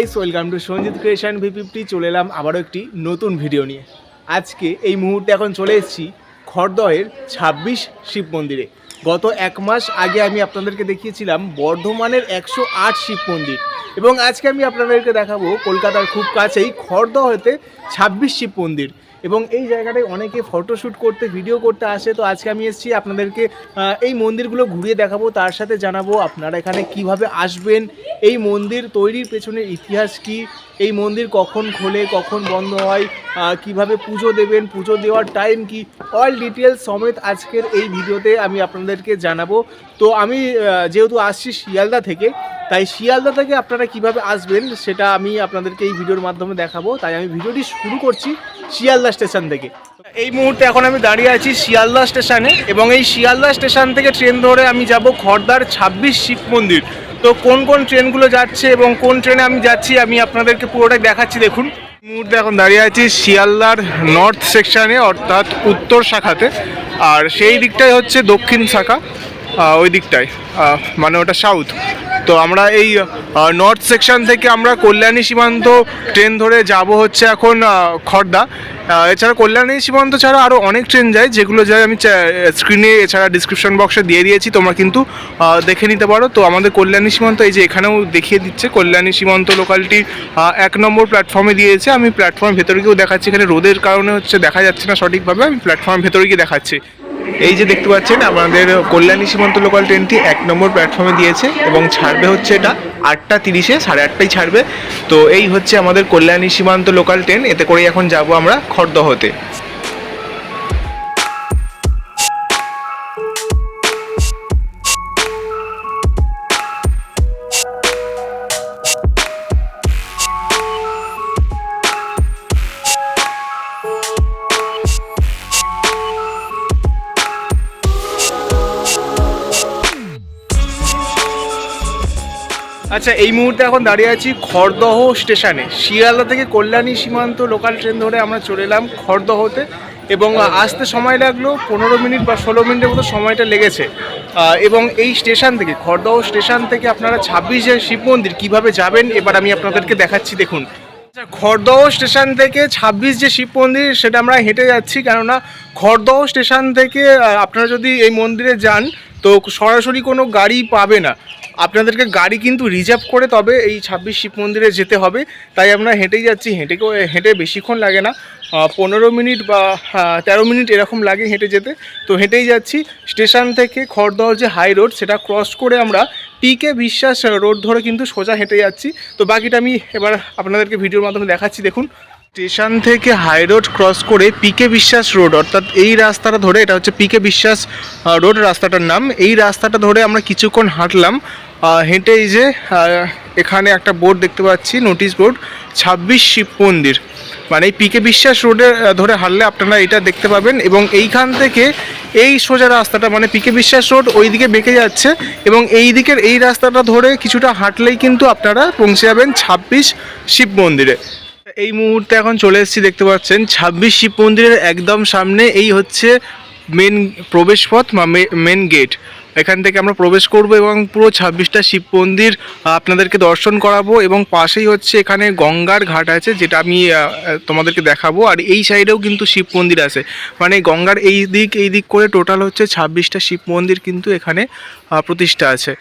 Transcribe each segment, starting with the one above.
Guys welcome to Sanjit creation V fifty চলে এলাম আবারও একটি নতুন ভিডিও নিয়ে। আজকে এই মুহূর্তে এখন চলে এসেছি খড়দয়ের ছাব্বিশ শিব মন্দিরে। গত এক মাস আগে আমি আপনাদেরকে দেখিয়েছিলাম বর্ধমানের একশো আট শিব মন্দির। এবং আজকে আমি আপনাদেরকে দেখাবো কলকাতার খুব কাছেই খড়দহতে ছাব্বিশ শিব মন্দির। এবং এই জায়গাটায় অনেকে ফটোশ্যুট করতে ভিডিও করতে আসে। তো আজকে আমি এসেছি আপনাদেরকে এই মন্দিরগুলো ঘুরিয়ে দেখাবো। তার সাথে জানাব আপনারা এখানে কীভাবে আসবেন, এই মন্দির তৈরির পেছনের ইতিহাস কি, এই মন্দির কখন খোলে, কখন বন্ধ হয় কীভাবে পুজো দেবেন, পুজো দেওয়ার টাইম কি? অল ডিটেলস সমেত আজকের এই ভিডিওতে আমি আপনাদেরকে জানাব। তো আমি যেহেতু আসছি শিয়ালদা থেকে, তাই শিয়ালদা থেকে আপনারা কীভাবে আসবেন সেটা আমি আপনাদেরকে এই ভিডিওর মাধ্যমে দেখাবো। তাই আমি ভিডিওটি শুরু করছি শিয়ালদা স্টেশন থেকে। এই মুহূর্তে এখন আমি দাঁড়িয়ে আছি শিয়ালদা স্টেশনে এবং এই শিয়ালদা স্টেশন থেকে ট্রেন ধরে আমি যাব খড়দার ছাব্বিশ শিব মন্দির। তো কোন কোন ট্রেনগুলো যাচ্ছে এবং কোন ট্রেনে আমি যাচ্ছি আমি আপনাদেরকে পুরোটাই দেখাচ্ছি, দেখুন। মুহূর্তে এখন দাঁড়িয়ে আছি শিয়ালদার নর্থ সেকশানে অর্থাৎ উত্তর শাখাতে। আর সেই দিকটাই হচ্ছে দক্ষিণ শাখা ওই দিকটায় মানে ওটা সাউথ তো আমরা এই নর্থ সেকশন থেকে আমরা কল্যাণী সীমান্ত ট্রেন ধরে যাব হচ্ছে এখন খড়দা এছাড়া কল্যাণী সীমান্ত ছাড়া আরও অনেক ট্রেন যায়, যেগুলো যায় আমি স্ক্রিনে এছাড়া ডিসক্রিপশন বক্সে দিয়ে দিয়েছি, তোমরা কিন্তু দেখে নিতে পারো। তো আমাদের কল্যাণী সীমান্ত এই যে এখানেও দেখিয়ে দিচ্ছে, কল্যাণী সীমান্ত লোকালটি এক নম্বর প্ল্যাটফর্মে দিয়েছে। আমি প্ল্যাটফর্মের ভেতরে গিয়েও দেখাচ্ছি, এখানে রোদের কারণে হচ্ছে দেখা যাচ্ছে না সঠিকভাবে, আমি প্ল্যাটফর্মের ভেতরে গিয়ে দেখাচ্ছি। এই যে দেখতে পাচ্ছেন, আমাদের কল্যাণী সীমান্ত লোকাল ট্রেনটি এক নম্বর প্ল্যাটফর্মে দিয়েছে এবং ছাড়বে হচ্ছে এটা আটটা তিরিশে, সাড়ে আটটায় ছাড়বে। তো এই হচ্ছে আমাদের কল্যাণী সীমান্ত লোকাল ট্রেন, এতে করেই এখন যাব আমরা খড়দহতে। আচ্ছা এই মুহূর্তে এখন দাঁড়িয়ে আছি খড়দহ স্টেশনে। শিয়ালদা থেকে কল্যাণী সীমান্ত লোকাল ট্রেন ধরে আমরা চলে এলাম খড়দহতে এবং আসতে সময় লাগল পনেরো মিনিট বা ষোলো মিনিটের মতো সময়টা লেগেছে। এবং এই স্টেশন থেকে, খড়দহ স্টেশন থেকে আপনারা ছাব্বিশে শিব মন্দির কীভাবে যাবেন, এবার আমি আপনাদেরকে দেখাচ্ছি, দেখুন। আচ্ছা খড়দহ স্টেশন থেকে ছাব্বিশ যে শিব মন্দির, সেটা আমরা হেঁটে যাচ্ছি, কেননা খড়দহ স্টেশন থেকে আপনারা যদি এই মন্দিরে যান তো সরাসরি কোনো গাড়ি পাবে না। আপনাদেরকে গাড়ি কিন্তু রিজার্ভ করে তবে এই ছাব্বিশ শিব মন্দিরে যেতে হবে। তাই আমরা হেঁটেই যাচ্ছি, হেঁটে হেঁটে বেশিক্ষণ লাগে না। পনেরো মিনিট বা তেরো মিনিট এরকম লাগে হেঁটে যেতে। তো হেঁটেই যাচ্ছি। স্টেশন থেকে খড়দহ যে হাই রোড সেটা ক্রস করে আমরা পিকে বিশ্বাস রোড ধরে কিন্তু সোজা হেঁটে যাচ্ছি। তো বাকিটা আমি এবার আপনাদেরকে ভিডিওর মাধ্যমে দেখাচ্ছি। দেখুন স্টেশন থেকে হাই রোড ক্রস করে পিকে বিশ্বাস রোড, অর্থাৎ এই রাস্তাটা ধরে, এটা হচ্ছে পিকে বিশ্বাস রোড রাস্তাটার নাম। এই রাস্তাটা ধরে আমরা কিছুক্ষণ হাঁটলাম হেঁটে এই যে এখানে একটা বোর্ড দেখতে পাচ্ছি, নোটিশ বোর্ড, ছাব্বিশ শিব মন্দির। মানে এই পিকে বিশ্বাস রোডে ধরে হাঁটলে আপনারা এটা দেখতে পাবেন এবং এইখান থেকে এই সোজা রাস্তাটা মানে পিকে বিশ্বাস রোড ওইদিকে বেঁকে যাচ্ছে এবং এই দিকের এই রাস্তাটা ধরে কিছুটা হাঁটলেই কিন্তু আপনারা পৌঁছে যাবেন ছাব্বিশ শিব মন্দিরে। এই মুহূর্তে এখন চলে এসেছি, দেখতে পাচ্ছেন, ছাব্বিশ শিব মন্দিরের একদম সামনে। এই হচ্ছে মেন প্রবেশপথ বা মেন গেট এখান থেকে আমরা প্রবেশ করব এবং পুরো ছাব্বিশটা শিব মন্দির আপনাদেরকে দর্শন করাবো এবং পাশেই হচ্ছে এখানে গঙ্গার ঘাট আছে, যেটা আমি তোমাদেরকে দেখাবো। আর এই সাইডেও কিন্তু শিব মন্দির আছে। মানে গঙ্গার এই দিক এই দিক করে টোটাল হচ্ছে ছাব্বিশটা শিব মন্দির কিন্তু এখানে প্রতিষ্ঠা আছে।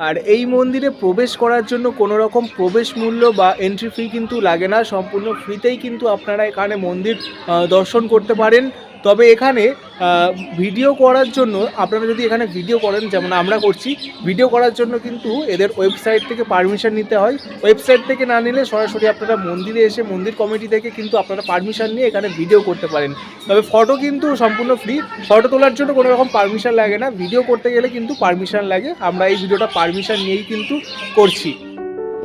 আর এই মন্দিরে প্রবেশ করার জন্য কোনো রকম প্রবেশ মূল্য বা এন্ট্রি ফি কিন্তু লাগে না। সম্পূর্ণ ফ্রিতেই কিন্তু আপনারা এখানে মন্দির দর্শন করতে পারেন। তবে এখানে ভিডিও করার জন্য আপনারা যদি এখানে ভিডিও করেন, যেমন আমরা করছি ভিডিও করার জন্য কিন্তু এদের ওয়েবসাইট থেকে পারমিশন নিতে হয়। ওয়েবসাইট থেকে না নিলে সরাসরি আপনারা মন্দিরে এসে, মন্দির কমিটি থেকে কিন্তু আপনারা পারমিশন নিয়ে এখানে ভিডিও করতে পারেন। তবে ফটো কিন্তু সম্পূর্ণ ফ্রি ফটো তোলার জন্য কোনো রকম পারমিশন লাগে না। ভিডিও করতে গেলে কিন্তু পারমিশন লাগে। আমরা এই ভিডিওটা পারমিশন নিয়েই কিন্তু করছি।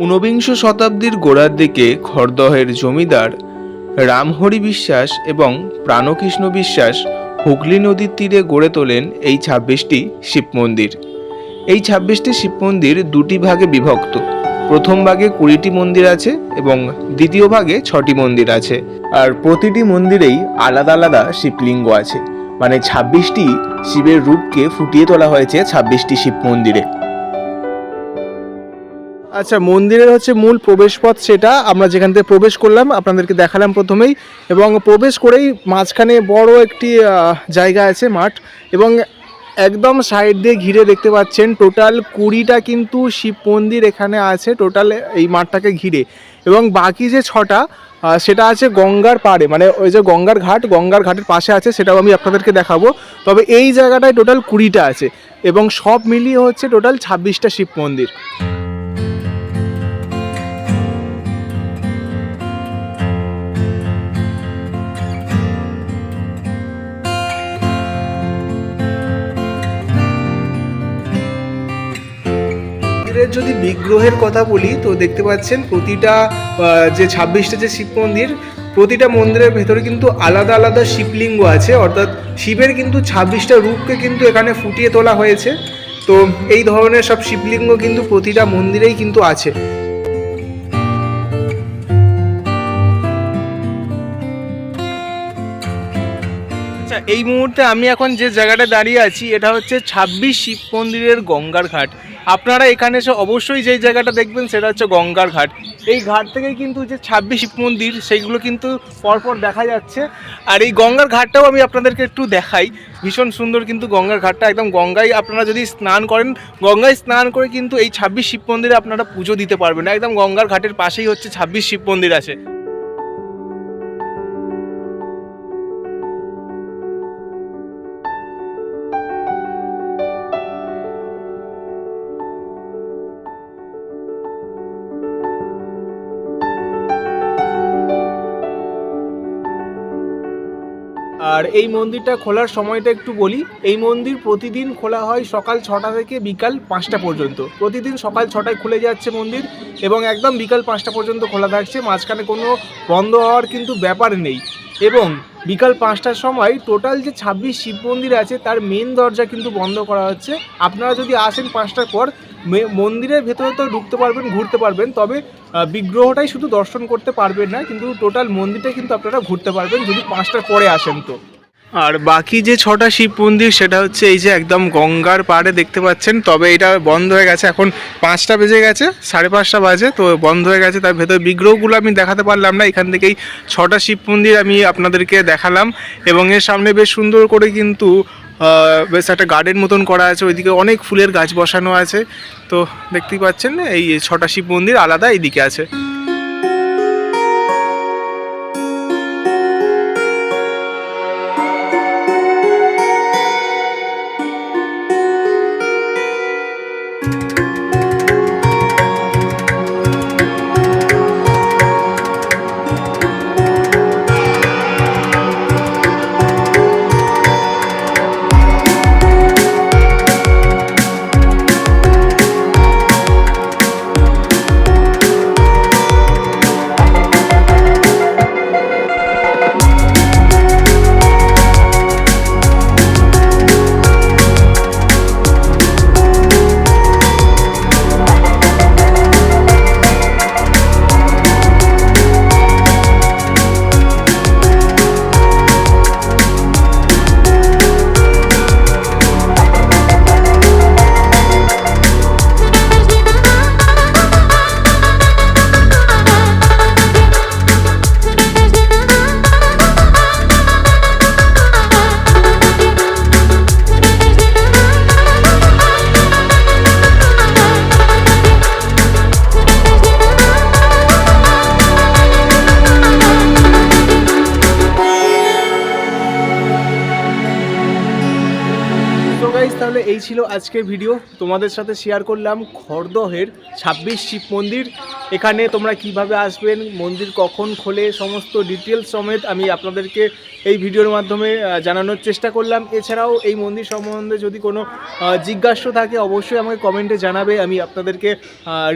ঊনবিংশ শতাব্দীর গোড়ার দিকে খড়দহের জমিদার রামহরি বিশ্বাস এবং প্রাণকৃষ্ণ বিশ্বাস হুগলি নদীর তীরে গড়ে তোলেন এই ছাব্বিশটি শিব মন্দির। এই ছাব্বিশটি শিব মন্দির দুটি ভাগে বিভক্ত। প্রথম ভাগে কুড়িটি মন্দির আছে এবং দ্বিতীয় ভাগে ছটি মন্দির আছে। আর প্রতিটি মন্দিরেই আলাদা আলাদা শিবলিঙ্গ আছে। মানে ছাব্বিশটি শিবের রূপকে ফুটিয়ে তোলা হয়েছে ছাব্বিশটি শিব মন্দিরে। আচ্ছা মন্দিরের হচ্ছে মূল প্রবেশপথ সেটা আমরা যেখান থেকে প্রবেশ করলাম, আপনাদেরকে দেখালাম প্রথমেই। এবং প্রবেশ করেই মাঝখানে বড় একটি জায়গা আছে, মাঠ। এবং একদম সাইড দিয়ে ঘিরে দেখতে পাচ্ছেন, টোটাল কুড়িটা কিন্তু শিব মন্দির এখানে আছে, টোটাল এই মাঠটাকে ঘিরে। এবং বাকি যে ছটা সেটা আছে গঙ্গার পাড়ে। মানে ওই যে গঙ্গার ঘাট, গঙ্গার ঘাটের পাশে আছে, সেটাও আমি আপনাদেরকে দেখাবো। তবে এই জায়গাটায় টোটাল কুড়িটা আছে। এবং সব মিলিয়ে হচ্ছে টোটাল ছাব্বিশটা শিব মন্দির। মন্দিরের যদি বিগ্রহের কথা বলি, তো দেখতে পাচ্ছেন প্রতিটা যে ছাব্বিশটা যে শিব মন্দির, প্রতিটা মন্দিরের ভেতরে কিন্তু আলাদা আলাদা শিবলিঙ্গ আছে। অর্থাৎ শিবের কিন্তু ছাব্বিশটা রূপকে কিন্তু এখানে ফুটিয়ে তোলা হয়েছে। তো এই ধরনের সব শিবলিঙ্গ কিন্তু প্রতিটা মন্দিরেই কিন্তু আছে। এই মুহূর্তে আমি এখন যে জায়গাটা দাঁড়িয়ে আছি, এটা হচ্ছে ছাব্বিশ শিব মন্দিরের গঙ্গার ঘাট। আপনারা এখানে এসে অবশ্যই যেই জায়গাটা দেখবেন, সেটা হচ্ছে গঙ্গার ঘাট। এই ঘাট থেকেই কিন্তু যে ছাব্বিশ শিব মন্দির, সেইগুলো কিন্তু পরপর দেখা যাচ্ছে। আর এই গঙ্গার ঘাটটাও আমি আপনাদেরকে একটু দেখাই। ভীষণ সুন্দর কিন্তু গঙ্গার ঘাটটা। একদম গঙ্গায় আপনারা যদি স্নান করেন, গঙ্গায় স্নান করে কিন্তু এই ছাব্বিশ শিব মন্দিরে আপনারা পুজো দিতে পারবেন একদম গঙ্গার ঘাটের পাশেই হচ্ছে ছাব্বিশ শিব মন্দির আছে। আর এই মন্দিরটা খোলার সময়টা একটু বলি, এই মন্দির প্রতিদিন খোলা হয় সকাল ছটা থেকে বিকাল পাঁচটা পর্যন্ত। প্রতিদিন সকাল ছটায় খুলে যাচ্ছে মন্দির এবং একদম বিকাল পাঁচটা পর্যন্ত খোলা থাকছে, মাঝখানে কোনো বন্ধ হওয়ার কিন্তু ব্যাপার নেই। এবং বিকাল পাঁচটার সময় টোটাল যে ছাব্বিশ শিব মন্দির আছে, তার মেন দরজা কিন্তু বন্ধ করা হচ্ছে। আপনারা যদি আসেন পাঁচটার পর মন্দিরের ভেতরে তো ঢুকতে পারবেন, ঘুরতে পারবেন, তবে বিগ্রহটাই শুধু দর্শন করতে পারবেন না, কিন্তু টোটাল মন্দিরটা কিন্তু আপনারা ঘুরতে পারবেন যদি পাঁচটার পরে আসেন তো। আর বাকি যে ছটা শিব মন্দির, সেটা হচ্ছে এই যে একদম গঙ্গার পাড়ে দেখতে পাচ্ছেন। তবে এটা বন্ধ হয়ে গেছে, এখন পাঁচটা বেজে গেছে, সাড়ে পাঁচটা বাজে, তো বন্ধ হয়ে গেছে। তার ভেতরে বিগ্রহগুলো আমি দেখাতে পারলাম না, এখান থেকেই ছটা শিব মন্দির আমি আপনাদেরকে দেখালাম। এবং এর সামনে বেশ সুন্দর করে কিন্তু বেশ একটা গার্ডেন মতন করা আছে, ওইদিকে অনেক ফুলের গাছ বসানো আছে। তো দেখতেই পাচ্ছেন, এই ছটা শিব মন্দির আলাদা এইদিকে আছে। তো গাইজ তাহলে এই ছিল আজকের ভিডিও তোমাদের সাথে শেয়ার করলাম খড়দহের ছাব্বিশ শিব মন্দির। এখানে তোমরা কীভাবে আসবেন, মন্দির কখন খোলে, সমস্ত ডিটেলস সমেত আমি আপনাদেরকে এই ভিডিওর মাধ্যমে জানানোর চেষ্টা করলাম। এছাড়াও এই মন্দির সম্বন্ধে যদি কোনো জিজ্ঞাসা থাকে, অবশ্যই আমাকে কমেন্টে জানাবে। আমি আপনাদেরকে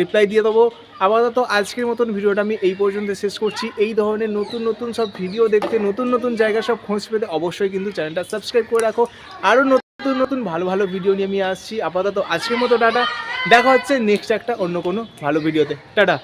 রিপ্লাই দিয়ে দেবো। আপাতত আজকের মতন ভিডিওটা আমি এই পর্যন্ত শেষ করছি। এই ধরনের নতুন নতুন সব ভিডিও দেখতে, নতুন নতুন জায়গা সব খোঁজ পেতে অবশ্যই কিন্তু চ্যানেলটা সাবস্ক্রাইব করে রাখো। আরও নতুন নতুন ভালো ভালো ভিডিও নিয়ে আমি আসছি। আপাতত আজকের মতো, টাটা। দেখা হচ্ছে নেক্সট একটা অন্য কোনো ভালো ভিডিওতে টাটা।